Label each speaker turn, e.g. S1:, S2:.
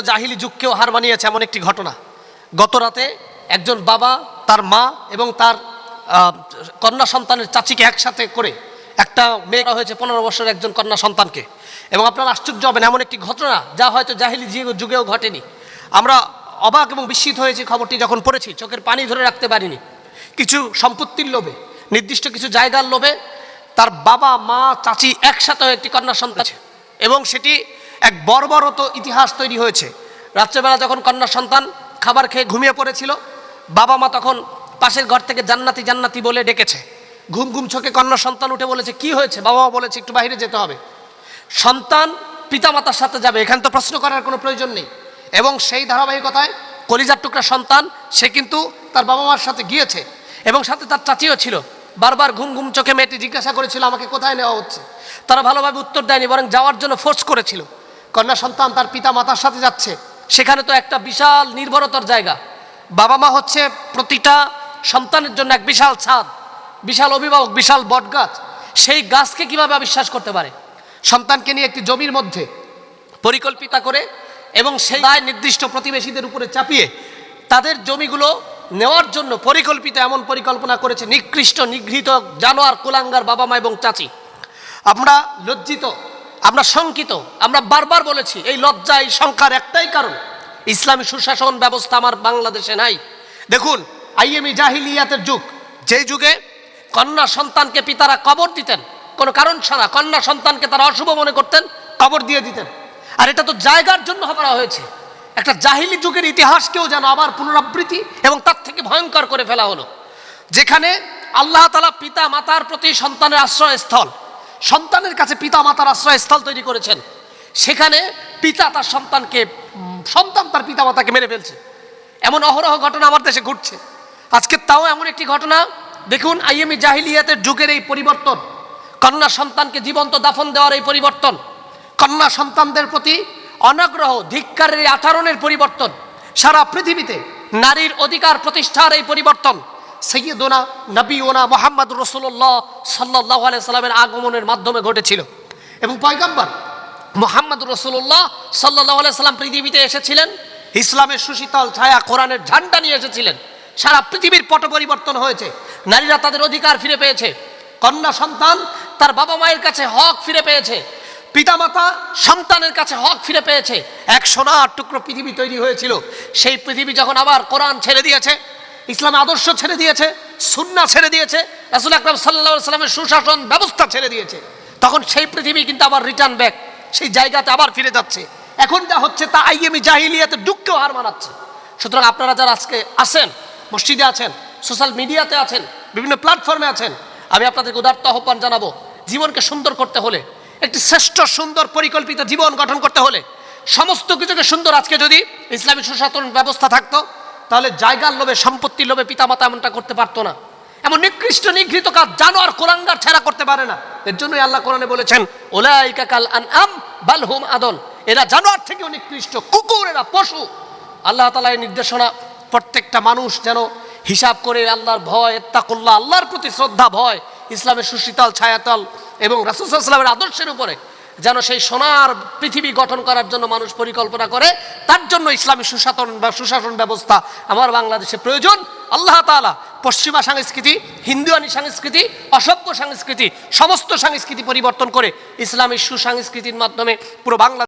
S1: জাহিলি যুগকেও হার মানিয়েছে এমন একটি ঘটনা। গত রাতে একজন বাবা তার মা এবং তার কন্যা সন্তানের চাচিকে একসাথে করে একটা মেয়েরা হয়েছে পনেরো বছরের একজন কন্যা সন্তানকে। এবং আপনারা আশ্চর্য হবেন এমন একটি ঘটনা যা হয়তো জাহিলি যুগেও ঘটেনি। আমরা অবাক এবং বিস্মিত হয়েছি খবরটি যখন পড়েছি চোখের পানি ধরে রাখতে পারিনি। কিছু সম্পত্তির লোভে নির্দিষ্ট কিছু জায়গার লোভে তার বাবা মা চাচি একসাথে একটি কন্যা সন্তান এবং সেটি এক বর্বরত ইতিহাস তৈরি হয়েছে। রাত্রেবেলা যখন কন্যা সন্তান খাবার খেয়ে ঘুমিয়ে পড়েছিল, বাবা মা তখন পাশের ঘর থেকে জান্নাতি জান্নাতি বলে ডেকেছে। ঘুম ঘুম চোখে কন্যা সন্তান উঠে বলেছে, কি হয়েছে? বাবা মা বলেছে, একটু বাইরে যেতে হবে। সন্তান পিতামাতার সাথে যাবে, এখানে তো প্রশ্ন করার কোনো প্রয়োজন নেই। এবং সেই ধারাবাহিকতায় কলিজার টুকরা সন্তান, সে কিন্তু তার বাবা মার সাথে গিয়েছে এবং সাথে তার চাচিও ছিল। বারবার ঘুম ঘুম চোখে মেয়েটি জিজ্ঞাসা করেছিল, আমাকে কোথায় নেওয়া হচ্ছে? তারা ভালোভাবে উত্তর দেয়নি, বরং যাওয়ার জন্য ফোর্স করেছিল। কন্যা সন্তান তার পিতা মাতার সাথে যাচ্ছে। সেখানে তো একটা বিশাল নির্ভরতার জায়গা। বাবা মা হচ্ছে প্রতিটা সন্তানের জন্য এক বিশাল ছাদ, বিশাল অভিভাবক, বিশাল বটগাছ। সেই গাছকে কীভাবে অবিশ্বাস করতে পারে? সন্তানকে নিয়ে একটি জমির মধ্যে পরিকল্পিতা করে এবং সেই দায় নির্দিষ্ট প্রতিবেশীদের উপরে চাপিয়ে তাদের জমিগুলো নেওয়ার জন্য পরিকল্পিত এমন পরিকল্পনা করেছে নিকৃষ্ট, নিগৃহীত জানোয়ার, কুলাঙ্গার বাবা মা এবং চাচি। আমরা লজ্জিত আমরা শঙ্কিত, আমরা বারবার বলেছি, এই লজ্জা এই শঙ্কার একটাই কারণ, ইসলামী সুশাসন ব্যবস্থা আমার বাংলাদেশে নাই। দেখুন, আইএমই জাহিলিয়াতের যুগ। যে যুগে কন্যা সন্তানকে পিতারা কবর দিতেন, কোনো কারণ ছাড়া কন্যা সন্তানকে তারা অশুভ মনে করতেন, কবর দিয়ে দিতেন। আর এটা তো জায়গার জন্য করা হয়েছে। একটা জাহিলি যুগের ইতিহাসকেও যেন আবার পুনরাবৃত্তি এবং তার থেকে ভয়ঙ্কর করে ফেলা হলো। যেখানে আল্লাহ তালা পিতা মাতার প্রতি সন্তানের আশ্রয়স্থল সন্তানের কাছে পিতা মাতার আশ্রয়স্থল তৈরি করেছেন। সেখানে পিতা তার সন্তানকে সন্তান তার পিতা মাতাকে মেরে ফেলছে। এমন অহরহ ঘটনা আমার দেশে ঘটছে। আজকে তাও এমন একটি ঘটনা। দেখুন, আইএমই জাহিলিয়াতের যুগের এই পরিবর্তন। কন্যা সন্তানকে জীবন্ত দাফন দেওয়ার এই পরিবর্তন। কন্যা সন্তানদের প্রতি অনাগ্রহ, ধিক্কারের এই আচরণের পরিবর্তন। সারা পৃথিবীতে নারীর অধিকার প্রতিষ্ঠার এই পরিবর্তন। সৈয়দোনা নবীনা মোহাম্মদ রসুল্লাহ সাল্লাহ সাল্লামের আগমনের মাধ্যমে ঘটেছিল। এবং পয়গম্বর মোহাম্মদ রসুল্লাহ সাল্লাহ সাল্লাম পৃথিবীতে এসেছিলেন। ইসলামের সুশীতল ছায়া কোরআনের ঝান্ডা নিয়ে এসেছিলেন। সারা পৃথিবীর পট পরিবর্তন হয়েছে। নারীরা তাদের অধিকার ফিরে পেয়েছে। কন্যা সন্তান তার বাবা মায়ের কাছে হক ফিরে পেয়েছে। পিতামাতা সন্তানের কাছে হক ফিরে পেয়েছে। এক সোনার টুকরো পৃথিবী তৈরি হয়েছিল। সেই পৃথিবী যখন আবার কোরআন ছেড়ে দিয়েছে ইসলাম আদর্শ ছেড়ে দিয়েছে সুন্না ছেড়ে দিয়েছে, রাসুল আকরাম সাল্লাহ সাল্লামের সুশাসন ব্যবস্থা ছেড়ে দিয়েছে। তখন সেই পৃথিবী কিন্তু আবার রিটার্ন ব্যাক সেই জায়গাতে আবার ফিরে যাচ্ছে। এখন যা হচ্ছে তা আইএমি জাহিলিয়াতে দুঃখেও হার মানাচ্ছে। সুতরাং আপনারা যারা আজকে আছেন, মসজিদে আছেন সোশ্যাল মিডিয়াতে আছেন, বিভিন্ন প্ল্যাটফর্মে আছেন, আমি আপনাদেরকে উদার্ত আহ্বান জানাব, জীবনকে সুন্দর করতে হলে, একটি শ্রেষ্ঠ সুন্দর পরিকল্পিত জীবন গঠন করতে হলে, সমস্ত কিছুকে সুন্দর আজকে যদি ইসলামী সুশাসন ব্যবস্থা থাকতো তাহলে জায়গার লোভে, সম্পত্তির লোভে পিতামাতা এমনটা করতে পারতো না। এমন নিকৃষ্ট, নিগৃহীত কাজ জানোয়ার কোরআঙ্গার ছেড়া করতে পারে না। এর জন্যই আল্লাহ কোরআনে বলেছেন ওলাইকা কাল আন আম বাল হুম আদল। এরা জানোয়ার থেকেও নিকৃষ্ট, কুকুর, এরা পশু। আল্লাহ তালা এই নির্দেশনা প্রত্যেকটা মানুষ যেন হিসাব করে আল্লাহর ভয়, এত্তাকুল্লাহ, আল্লাহর প্রতি শ্রদ্ধা, ভয়, ইসলামের সুশীতল, ছায়াতল এবং রাসুসাল্লামের আদর্শের উপরে যেন সেই সোনার পৃথিবী গঠন করার জন্য মানুষ পরিকল্পনা করে, তার জন্য ইসলামী সুশাসন বা সুশাসন ব্যবস্থা আমার বাংলাদেশে প্রয়োজন। আল্লাহ তালা পশ্চিমা সংস্কৃতি, হিন্দুয়ানি সংস্কৃতি, অসভ্য সংস্কৃতি, সমস্ত সংস্কৃতি পরিবর্তন করে ইসলামী সুসংস্কৃতির মাধ্যমে পুরো বাংলা